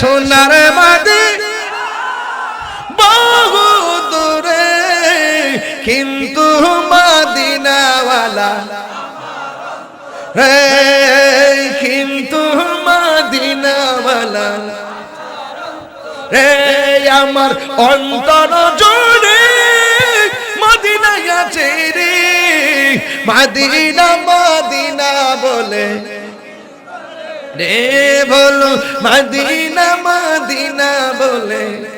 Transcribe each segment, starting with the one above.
সোনার মাদি বহু দূরে, কিন্তু মাদিনাওয়ালা। রে, কিন্তু মাদিনাওয়ালা। রে, আমার অন্তর জোরে মদিনায় আছে রে। মাদিনা মাদিনা বলে রে বলো, মাদিনা মাদিনা বলে।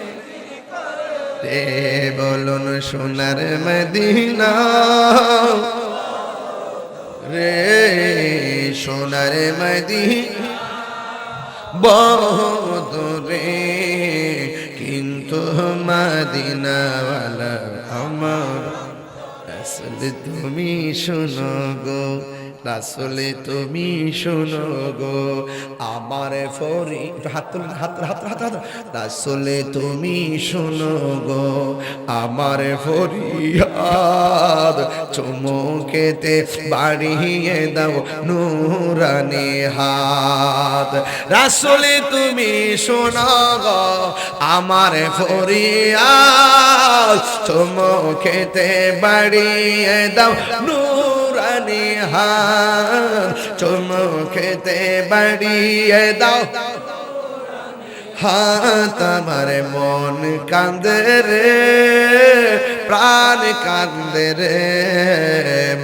রে বলুন সোনার মদিনা। রে সোনার মদিনা। বহুদূরে কিন্তু মাদিনাওয়ালা আমার। আসলে তুমি শোনো গো আসলে তুমি শোনো গো, আমার ফরি হাত হাত হাত হাত হাত আসলে তুমি শোনো গো, আমার ফরিয়াদ চুমুকেতে বাড়িয়ে দাও নুরানি হাত। রাসলে তুমি শোনো গো, আমার ফরিয়াদ চুমুকেতে বাড়িয়ে দাও চুমুকেতে বাড়িয়ে দাও। হাত আমার মন কান্দে রে, প্রাণ কান্দে রে,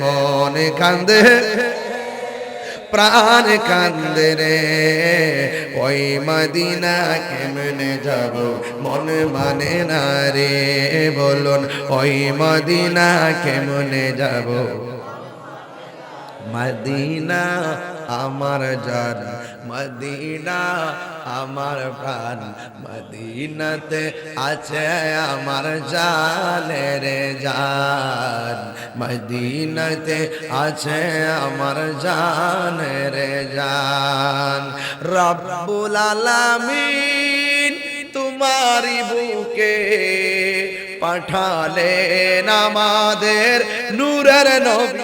মন কান্দে প্রাণ কান্দে রে, ওই মদিনা কেমনে যাব, মন মানে না রে, বলুন, ওই মদিনা কেমনে যাব? মদিনা, আমার জান। মদিনা, আমার প্রাণ। মদিনাতে আছে আমার জানের জান। মদিনাতে আছে আমার জানের জান। রব্বুল আলামিন তোমারি বুকে পাঠালেন আমাদের নূরের নবী।